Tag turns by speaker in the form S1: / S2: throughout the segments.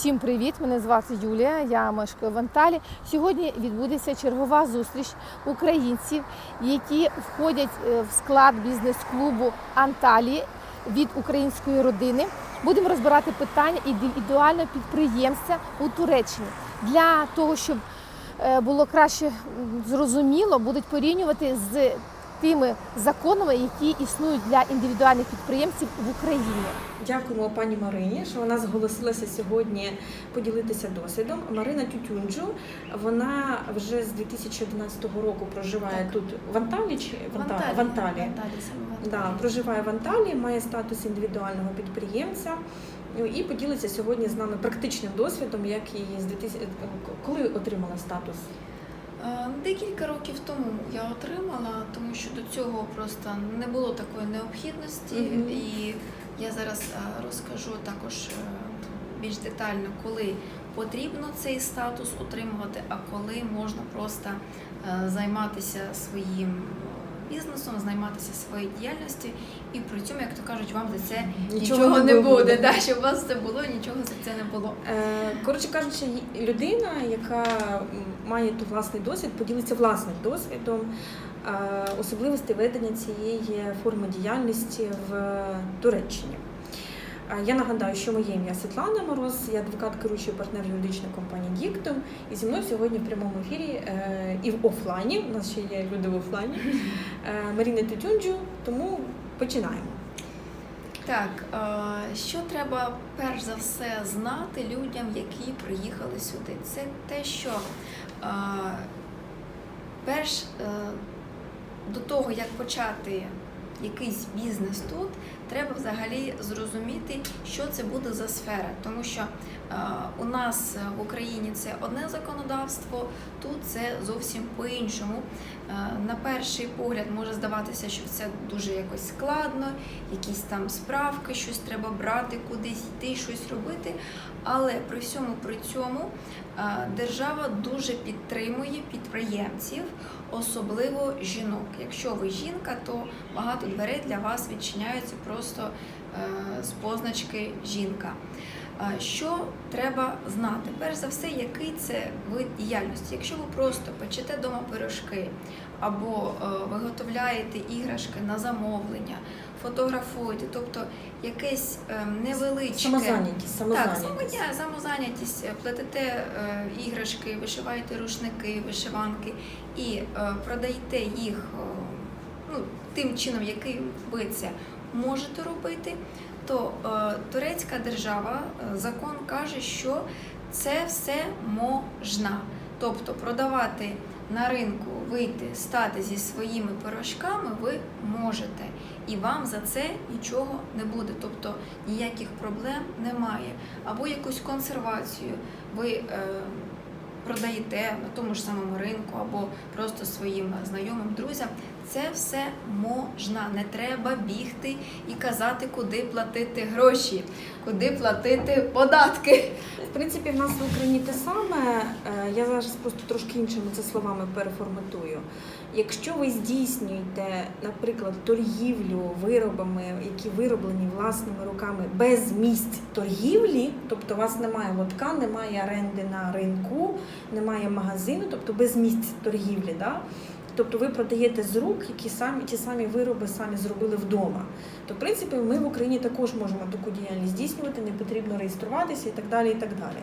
S1: Всім привіт! Мене звати Юлія. Я мешкаю в Анталі. Сьогодні відбудеться чергова зустріч українців, які входять е, в склад бізнес-клубу Анталії від української родини. Будемо розбирати питання індивідуального підприємця у Туреччині для того, щоб е, було краще зрозуміло, будуть порівнювати з тими законами, які існують для індивідуальних підприємців в Україні.
S2: Дякуємо пані Марині, що вона зголосилася сьогодні поділитися досвідом. Марина Тютюнджу, вона вже з 2011 року проживає
S1: Так.
S2: тут в Анталі чи в Анталі? В Анталі. Да, проживає в Анталії, має статус індивідуального підприємця Ну, і поділиться сьогодні з нами практичним досвідом, як її з 2000... коли отримала статус.
S3: Е, Декілька років тому я отримала, тому що до цього просто не було такої необхідності,
S2: Мгм.
S3: і я зараз е, розкажу також е, більш детально, коли потрібно цей статус отримувати, а коли можна просто займатися своїм бізнесом, займатися своєю діяльністю, і при цьому, як то кажуть, вам за це нічого, не буде. Да, щоб у вас це було, нічого за це не було.
S2: Е, Коротше кажучи, людина, яка має тут власний досвід, поділиться власним досвідом е, особливості ведення цієї форми діяльності в Туреччині. Я нагадаю, що моє ім'я Світлана Мороз, я адвокат керуючий партнер юридичної компанії Діктум. І зі мною сьогодні в прямому ефірі е, і в офлайні. У нас ще є люди в офлайні. е, Маріна Тютюнджу. Тому починаємо.
S3: Так, е, що треба перш за все знати людям, які приїхали сюди? Це те, що перш до того, як почати якийсь бізнес тут, треба взагалі зрозуміти, що це буде за сфера. Тому що е, у нас в Україні це одне законодавство, тут це зовсім по-іншому. Е, На перший погляд може здаватися, що це дуже якось складно, якісь там справки, щось треба брати, кудись йти, щось робити. Але при всьому при цьому е, держава дуже підтримує підприємців, особливо жінок. Якщо ви жінка, то багато дверей для вас відчиняються просто е, з позначки жінка. Е, Що треба знати? Перш за все, який це вид діяльності. Якщо ви просто печете вдома пирожки або е, виготовляєте іграшки на замовлення, фотографуєте, тобто якесь невеличке
S2: Самозайнятість,
S3: так,
S2: самозайнятість.
S3: самодя, самозайнятість, плетете іграшки, вишиваєте рушники, вишиванки і продаєте їх ну, тим чином, який ви це можете робити, то е, турецька держава, е, закон каже, що це все можна. Тобто продавати на ринку, вийти, стати зі своїми пирожками ви можете. І вам за це нічого не буде, тобто ніяких проблем немає. Або якусь консервацію ви е, продаєте на тому ж самому ринку, або просто своїм знайомим друзям. Це все можна. Не треба бігти і казати, куди платити гроші, куди платити податки.
S2: В принципі, в нас в Україні те саме. Е, Я зараз просто трошки іншими це словами переформатую. Якщо ви здійснюєте, наприклад, торгівлю виробами, які вироблені власними руками без місць торгівлі, тобто у вас немає лотка, немає оренди на ринку, немає магазину, тобто без місць торгівлі, да? Тобто ви продаєте з рук, які самі ті самі вироби самі зробили вдома. То, в принципі, ми в Україні також можемо таку діяльність здійснювати, не потрібно реєструватися і так далі. І так далі.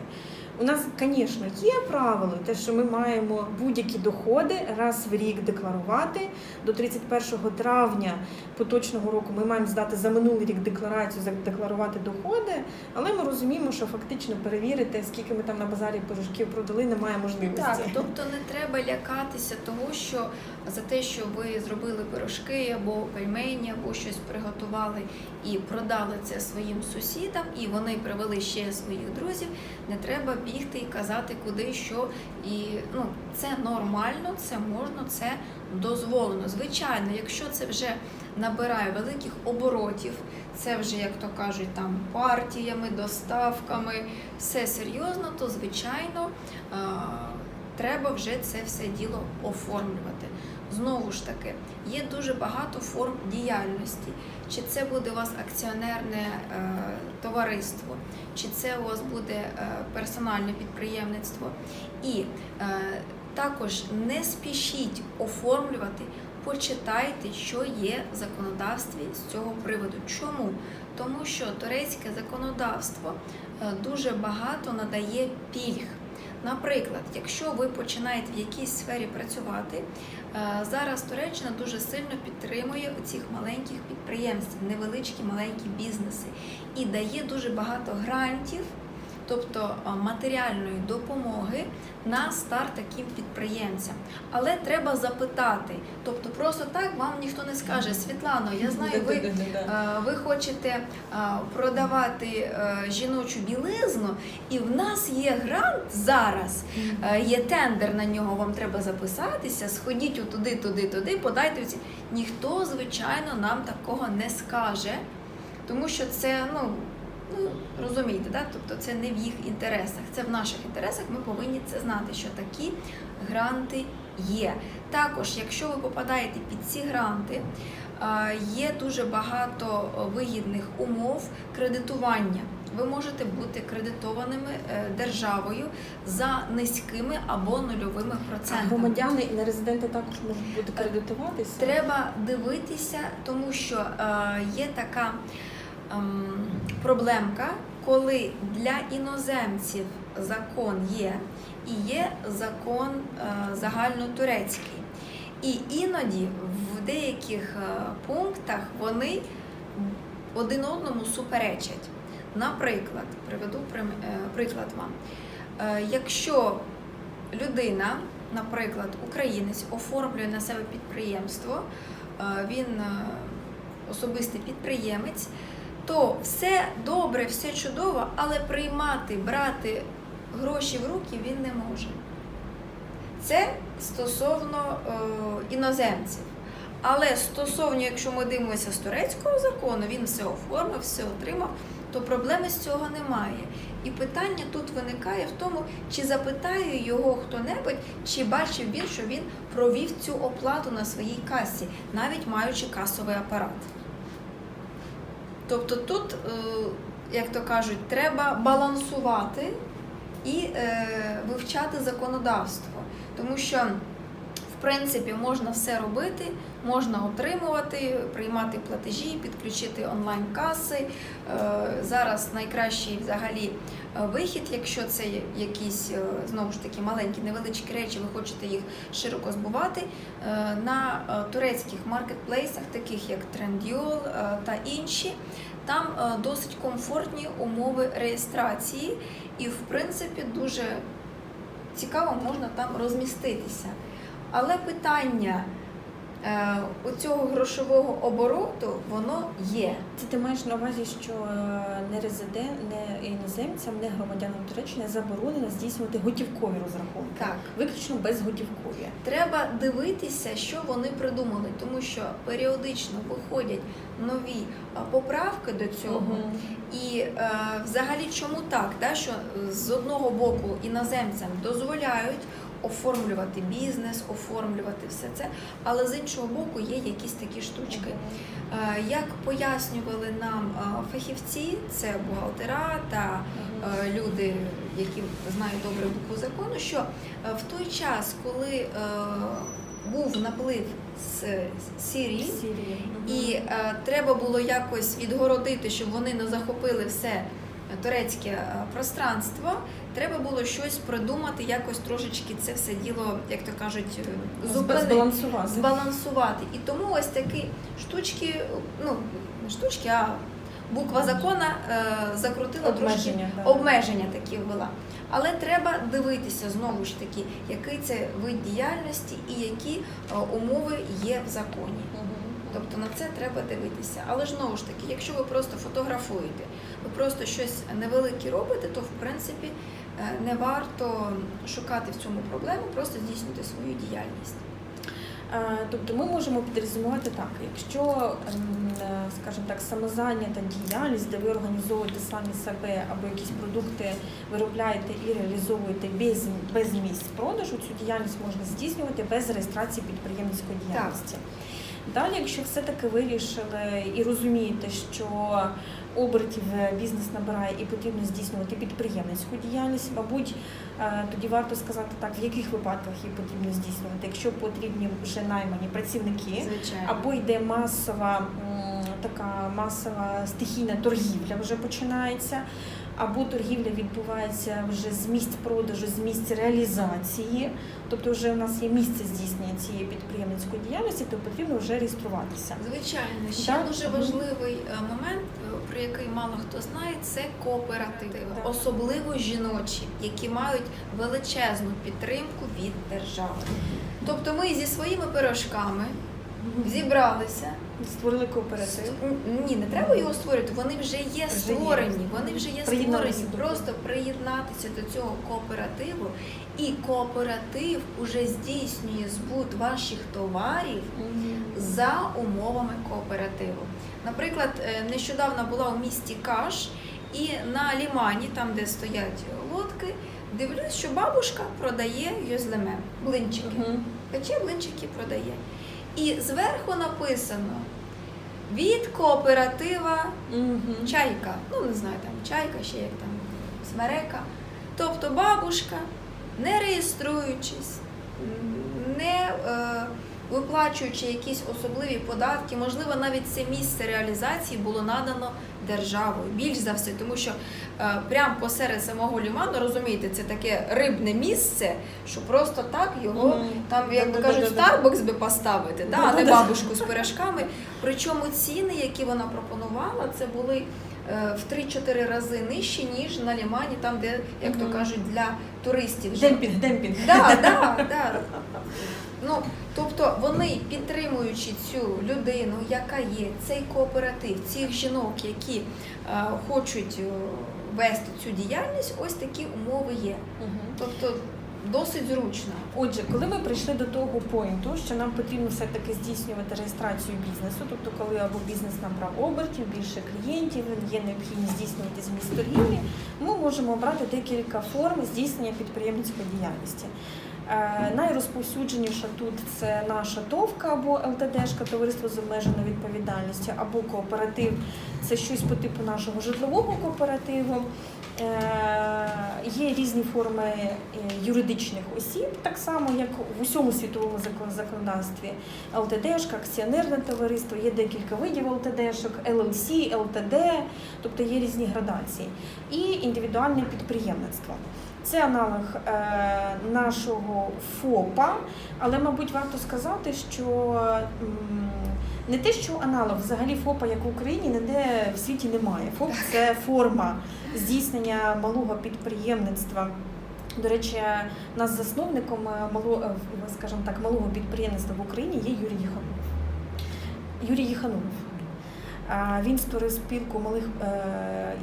S2: У нас, звісно, є правило, те, що ми маємо будь-які доходи раз в рік декларувати. До 31 травня поточного року ми маємо здати за минулий рік декларацію, задекларувати доходи, але ми розуміємо, що фактично перевірити, скільки ми там на базарі пирожків продали, немає можливості.
S3: Так, тобто не треба лякатися того, що за те, що ви зробили пирожки або пельмені, або щось приготували і продали це своїм сусідам, і вони привели ще своїх друзів. Не треба бігти і казати, куди що. І ну це нормально, це можна, це дозволено. Звичайно, якщо це вже набирає великих оборотів, це вже, як то кажуть, там партіями, доставками, все серйозно, то звичайно. Треба вже це все діло оформлювати. Знову ж таки, є дуже багато форм діяльності. Чи це буде у вас акціонерне е, товариство, чи це у вас буде е, персональне підприємництво. І е, також не спішіть оформлювати, почитайте, що є в законодавстві з цього приводу. Чому? Тому що турецьке законодавство е, дуже багато надає пільг. Наприклад, якщо ви починаєте в якійсь сфері працювати, е, зараз Туреччина дуже сильно підтримує цих маленьких підприємств, невеличкі маленькі бізнеси і дає дуже багато грантів, тобто е, матеріальної допомоги на старт таким підприємцям. Але треба запитати, тобто просто так вам ніхто не скаже, Світлано, я знаю, ви Е, ви хочете е, продавати жіночу білизну, і в нас є грант зараз, є тендер на нього, вам треба записатися, сходіть туди, туди, туди, подайте. Ніхто, звичайно, нам такого не скаже, тому що це, ну. Ну, розумієте, да? тобто це не в їх інтересах, це в наших інтересах. Ми повинні це знати, що такі гранти є. Також, якщо ви попадаєте під ці гранти, е, є дуже багато вигідних умов кредитування. Ви можете бути кредитованими е, державою за низькими або нульовими процентами.
S2: громадяни і нерезиденти також можуть бути кредитуватися.
S3: Треба дивитися, тому що е, є така проблемка, коли для іноземців закон є, і є закон е, загальнотурецький. І іноді в деяких е, пунктах вони один одному суперечать. Наприклад, приведу е, приклад вам. Якщо людина, наприклад, українець, оформлює на себе підприємство, він особистий підприємець, то все добре, все чудово, але приймати, брати гроші в руки він не може. Це стосовно е, іноземців. Але стосовно, якщо ми дивимося з турецького закону, він все оформив, все отримав, то проблеми з цього немає. І питання тут виникає в тому, чи запитає його хто-небудь, чи бачив він, що він провів цю оплату на своїй касі, навіть маючи касовий апарат. Тобто тут, е, як то кажуть, треба балансувати і е, вивчати законодавство, тому що в принципі можна все робити, можна отримувати, приймати платежі, підключити онлайн-каси. Е, Зараз найкращий взагалі е, вихід, якщо це якісь е, знову ж таки маленькі, невеличкі речі, ви хочете їх широко збувати на турецьких маркетплейсах, таких як Trendyol та інші. Там досить комфортні умови реєстрації, і в принципі дуже цікаво можна там розміститися. Але питання е, у цього грошового обороту воно є.
S2: Це ти маєш на увазі, що е, не резидент, не іноземцям, не громадянам Туреччини заборонено здійснювати готівкові розрахунки.
S3: Так.
S2: Виключно безготівкові.
S3: Треба дивитися, що вони придумали, тому що періодично виходять нові е, поправки до цього. І е, взагалі чому так? Що з одного боку іноземцям дозволяють оформлювати бізнес, оформлювати все це, але з іншого боку є якісь такі штучки. Е, як пояснювали нам е, фахівці, це бухгалтера та е, люди, які знають добре букву закону, що в той час, коли був наплив з Сирії, і треба було якось відгородити, щоб вони не захопили все турецьке е, пространство. Треба було щось придумати, якось трошечки це все діло, як то кажуть, е, зупинити,
S2: збалансувати.
S3: збалансувати. І тому ось такі штучки, ну не штучки, а буква закона е, закрутила трошки
S2: Обмеження. да.
S3: обмеження такі ввела. Але треба дивитися знову ж таки, який це вид діяльності і які е, умови є в законі. Тобто на це треба дивитися. Але ж знову ж таки, якщо ви просто фотографуєте, ви просто щось невелике робите, то в принципі е, не варто шукати в цьому проблему, просто здійснювати свою діяльність.
S2: Е, Тобто ми можемо підрезюмувати так, якщо, ем, скажімо так, самозайнята діяльність, де ви організовуєте самі себе або якісь продукти виробляєте і реалізовуєте без, без місць продажу, цю діяльність можна здійснювати без реєстрації підприємницької діяльності. Далі, якщо все-таки вирішили і розумієте, що обертів е, бізнес набирає і потрібно здійснювати підприємницьку діяльність, мабуть, е, тоді варто сказати так, в яких випадках її потрібно здійснювати, якщо потрібні вже наймані працівники.
S3: Звичайно.
S2: Або йде масова така масова стихійна торгівля вже починається, або торгівля відбувається вже з місць продажу, з місць реалізації. Тобто вже у нас є місце здійснення цієї підприємницької діяльності, то потрібно вже реєструватися.
S3: Звичайно, ще
S2: Так.
S3: дуже важливий е, момент, е, про який мало хто знає, це кооперативи,
S2: Так.
S3: особливо жіночі, які мають величезну підтримку від держави. Тобто ми зі своїми пирожками зібралися.
S2: Створили кооператив.
S3: Ні, не треба його створювати. Вони вже є створені. Вони вже є створені. Просто приєднатися до цього кооперативу, і кооператив уже здійснює збут ваших товарів за умовами кооперативу. Наприклад, е, нещодавно була у місті Каш, і на лімані, там де стоять лодки, дивлюсь, що бабушка продає йозлеме, блинчики.
S2: Мгм.
S3: Пече блинчики продає. І зверху написано від кооператива
S2: Мгм.
S3: чайка. Ну, не знаю, там чайка, ще як там смерека. Тобто бабушка, не реєструючись, не е, виплачуючи якісь особливі податки, можливо, навіть це місце реалізації було надано державою. Більш за все, тому що е, прямо посеред самого ліману, розумієте, це таке рибне місце, що просто так його
S2: Мгм.
S3: там, як то кажуть. Старбакс би поставити, да, а не бабушку з пиріжками. Причому ціни, які вона пропонувала, це були е, в 3-4 рази нижчі, ніж на лімані, там, де, як то кажуть, для туристів.
S2: Демпінг, демпінг.
S3: Да, да, да. Ну, тобто вони, підтримуючи цю людину, яка є, цей кооператив, цих жінок, які е, хочуть е, вести цю діяльність, ось такі умови є.
S2: Мгм.
S3: Тобто досить зручно.
S2: Отже, коли ми прийшли до того поінту, що нам потрібно все-таки здійснювати реєстрацію бізнесу, тобто коли або бізнес набрав обертів, більше клієнтів, є необхідність здійснювати зміст торгівлі, ми можемо обрати декілька форм здійснення підприємницької діяльності. Е, Найрозповсюдженіша тут це наша ТОВКа або ЛТДшка, товариство з обмеженою відповідальністю, або кооператив, це щось по типу нашого житлового кооперативу. Е, Є різні форми е, юридичних осіб, так само як в усьому світовому закон- законодавстві. ЛТДшка, акціонерне товариство, є декілька видів ЛТДшок, ЛЛС, ЛТД, тобто є різні градації. І індивідуальне підприємництво. Це аналог е, нашого ФОПа, але, мабуть, варто сказати, що не те, що аналог взагалі ФОПа, як в Україні, ніде в світі немає. ФОП це форма здійснення малого підприємництва. До речі, нас засновником е, мало, е, скажімо так, малого підприємництва в Україні є Юрій Єханов. Юрій Єханов. Він створив спілку малих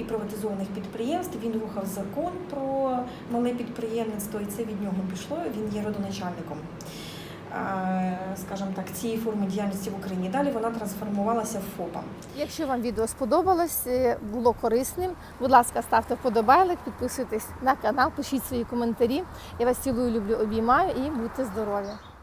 S2: приватизованих підприємств. Він рухав закон про мале підприємництво, і це від нього пішло. Він є родоначальником, е, скажімо так, цієї форми діяльності в Україні. Далі вона трансформувалася в ФОПа.
S1: Якщо вам відео сподобалось, е, було корисним, будь ласка, ставте вподобайлик, підписуйтесь на канал, пишіть свої коментарі. Я вас цілую, люблю, обіймаю і будьте здорові!